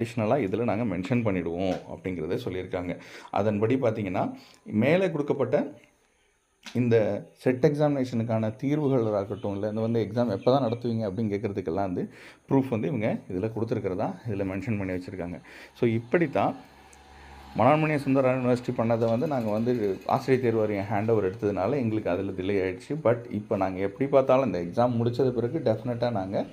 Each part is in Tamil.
அடிஷ்னலாக இதில் நாங்கள் மென்ஷன் பண்ணிவிடுவோம் அப்படிங்கிறத சொல்லியிருக்காங்க. அதன்படி பார்த்திங்கன்னா மேலே கொடுக்கப்பட்ட இந்த செட் எக்ஸாமினேஷனுக்கான தீர்வுகள் இருக்கட்டும் இல்லை இந்த வந்து எக்ஸாம் எப்போ தான் நடத்துவீங்க அப்படின்னு கேட்குறதுக்கெல்லாம் வந்து ப்ரூஃப் வந்து இவங்க இதில் கொடுத்துருக்கிறதா இதில் மென்ஷன் பண்ணி வச்சுருக்காங்க. ஸோ இப்படி தான் மனோன்மணிய சுந்தர யூனிவர்சிட்டி பண்ணதை வந்து நாங்கள் வந்து ஆசிரியர் தேர்வு வாரியம் ஹேண்ட் ஓவர் எடுத்ததுனால எங்களுக்கு அதில் டிலே ஆகிடுச்சு பட் இப்போ நாங்கள் எப்படி பார்த்தாலும் இந்த எக்ஸாம் முடித்தது பிறகு டெஃபினட்டாக நாங்கள்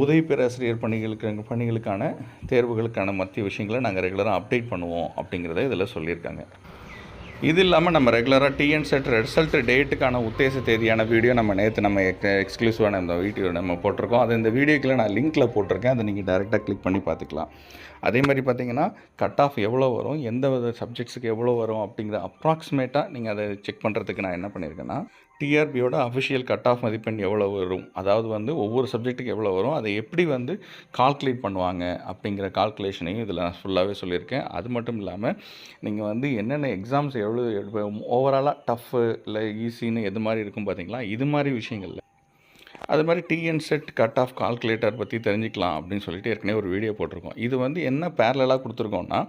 உதவி பேராசிரியர் பணிகளுக்கு பணிகளுக்கான தேர்வுகளுக்கான மத்திய விஷயங்களை நாங்கள் ரெகுலராக அப்டேட் பண்ணுவோம் அப்படிங்கிறத இதில் சொல்லியிருக்காங்க. இது இல்லாமல் நம்ம ரெகுலராக டிஎன் செட் ரிசல்ட் டேட்டுக்கான உத்தேச தேதியான வீடியோ நம்ம நேற்று நம்ம எக்ஸ்க்ளூசிவான இந்த வீடியோ நம்ம போட்டிருக்கோம். அது இந்த வீடியோக்கில் நான் லிங்க்கில் போட்டிருக்கேன். அதை நீங்கள் டேரெக்டாக கிளிக் பண்ணி பார்த்துக்கலாம். அதே மாதிரி பார்த்தீங்கன்னா கட் ஆஃப் எவ்வளோ வரும் எந்த வித சப்ஜெக்ட்ஸுக்கு எவ்வளோ வரும் அப்படிங்கிற அப்ராக்சிமேட்டாக நீங்கள் அதை செக் பண்ணுறதுக்கு நான் என்ன பண்ணியிருக்கேன்னா டிஆர்பியோட அஃபிஷியல் கட் ஆஃப் மதிப்பெண் எவ்வளோ வரும்? அதாவது வந்து ஒவ்வொரு சப்ஜெக்ட்டுக்கு எவ்வளோ வரும்? அதை எப்படி வந்து கால்குலேட் பண்ணுவாங்க? அப்படிங்கிற கால்குலேஷனையும் இதில் நான் ஃபுல்லாகவே சொல்லியிருக்கேன். அது மட்டும் இல்லாமல் நீங்கள் வந்து என்னென்ன எக்ஸாம்ஸ் எவ்வளோ ஓவராலாக டஃப்பு இல்லை ஈஸின்னு எது மாதிரி இருக்கும் பார்த்தீங்களா இது மாதிரி விஷயங்கள்ல. அது மாதிரி TN SET cut off calculator பற்றி தெரிஞ்சுக்கலாம் அப்படின்னு சொல்லிட்டு ஏற்கனவே ஒரு வீடியோ போட்டிருக்கோம். இது வந்து என்ன பேரலாக கொடுத்துருக்கோன்னா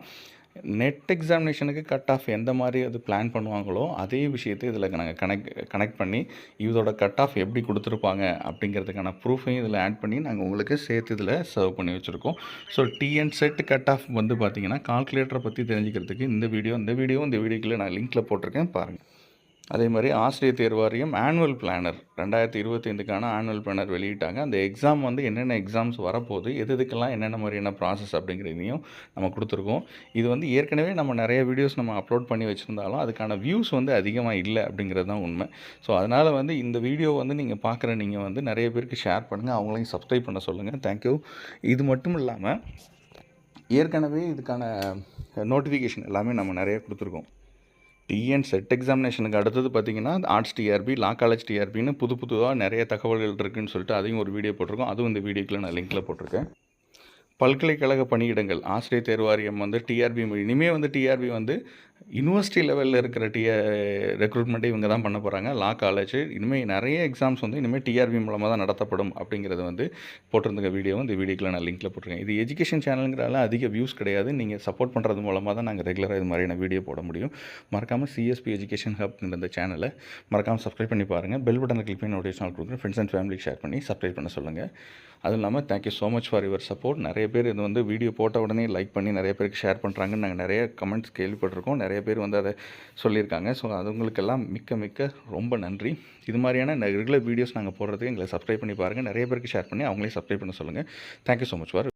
நெட் எக்ஸாமினேஷனுக்கு கட் ஆஃப் எந்த மாதிரி அது பிளான் பண்ணுவாங்களோ அதே விஷயத்தை இதில் நாங்கள் கனெக்ட் கனெக்ட் பண்ணி இதோட கட் ஆஃப் எப்படி கொடுத்துருப்பாங்க அப்படிங்கிறதுக்கான ப்ரூஃபையும் இதில் ஆட் பண்ணி நாங்கள் உங்களுக்கு சேர்த்து இதில் சர்வ் பண்ணி வச்சுருக்கோம். So TN SET cut off வந்து பார்த்திங்கன்னா கால்குலேட்டரை பற்றி தெரிஞ்சுக்கிறதுக்கு இந்த வீடியோ இந்த வீடியோ இந்த வீடியோக்குள்ளே நான் லிங்க்கில் போட்டிருக்கேன் பாருங்கள் அதே மாதிரி ஆசிரியர் தேர்வு வாரியம் ஆனுவல் பிளானர் ரெண்டாயிரத்தி இருபத்தைந்துக்கான ஆனுவல் பிளானர் வெளியிட்டாங்க. அந்த எக்ஸாம் வந்து என்னென்ன எக்ஸாம்ஸ் வரப்போகுது எது எதுக்கெல்லாம் என்னென்ன மாதிரியான ப்ராசஸ் அப்படிங்கிறதையும் நம்ம கொடுத்துருக்கோம். இது வந்து ஏற்கனவே நம்ம நிறைய வீடியோஸ் நம்ம அப்லோட் பண்ணி வச்சுருந்தாலும் அதுக்கான வியூஸ் வந்து அதிகமாக இல்லை அப்படிங்கிறது தான் உண்மை. ஸோ அதனால் வந்து இந்த வீடியோ வந்து நீங்கள் பார்க்குற நீங்கள் வந்து நிறைய பேருக்கு ஷேர் பண்ணுங்கள் அவங்களையும் சப்ஸ்கிரைப் பண்ண சொல்லுங்கள் தேங்க்யூ இது மட்டும் இல்லாமல் ஏற்கனவே இதுக்கான நோட்டிஃபிகேஷன் எல்லாமே நம்ம நிறைய கொடுத்துருக்கோம். டிஎன் செட் எக்ஸாமினேஷனுக்கு அடுத்தது பார்த்தீங்கன்னா ஆர்ட்ஸ் டிஆர்பி லா காலேஜ் டிஆர்பின்னு புது புதுவாக நிறைய தகவல்கள் இருக்குதுன்னு சொல்லிட்டு அதையும் ஒரு வீடியோ போட்டிருக்கோம். அதுவும் இந்த வீடியோக்கில் நான் லிங்க்கில் போட்டிருக்கேன். பல்கலைக்கழக பணியிடங்கள். ஆசிரியர் தேர்வாரியம் வந்து டிஆர்பி இனிமேல் வந்து டிஆர்பி வந்து யூனிவர்சிட்டி லெவலில் இருக்கிற டிஆ ரெக்ரூட்மெண்ட்டை இவங்க தான் பண்ண போகிறாங்க லா காலேஜ் இனிமேல் நிறைய எக்ஸாம்ஸ் வந்து இனிமேல் டிஆர்பி மூலமாக தான் நடத்தப்படும் அப்படிங்கிறது வந்து போட்டிருந்த வீடியோ இந்த வீடியோக்கில் நான் லிங்க்கில் போட்டிருக்கேன். இது எஜுகேஷன் சேனலுங்கிறதால அதிக வியூஸ் கிடையாது. நீங்கள் சப்போர்ட் பண்ணுறது மூலமாக தான் நாங்கள் ரெகுலராக இது மாதிரியான வீடியோ போட முடியும். மறக்காமல் சிஎஸ்பி எஜுகேஷன் ஹப்ங்கிற இந்த சேனலை மறக்காமல் சப்ஸ்கிரைப் பண்ணி பாருங்கள் பெல் பட்டனை கிளிக் பண்ணி நோட்டிஃபிகேஷன் கொடுக்குறேன் ஃப்ரெண்ட்ஸ் அண்ட் ஃபேமிலிக்கு ஷேர் பண்ணி சப்ஸ்கிரைப் பண்ண சொல்லுங்கள் அதுவும் இல்லாமல் thank you so much for your support நிறைய பேர் இது வந்து வீடியோ போட்ட உடனே லைக் பண்ணி நிறைய பேருக்கு ஷேர் பண்ணுறாங்கன்னு நாங்கள் நிறைய கமெண்ட்ஸ் கேள்விப்பட்டிருக்கோம். நிறைய நிறைய பேர் வந்து அதை சொல்லியிருக்காங்க. ஸோ அதுங்களுக்கெல்லாம் மிக்க மிக்க ரொம்ப நன்றி. இது மாதிரியான ரெகுலர் வீடியோஸ் நாங்கள் போடுறதுக்கு எங்களை சப்ஸ்கிரைப் பண்ணி பாருங்கள் நிறைய பேருக்கு ஷேர் பண்ணி அவங்களே சப்ஸ்கிரைப் பண்ண சொல்லுங்கள் தேங்க்யூ ஸோ மச் ஃபார்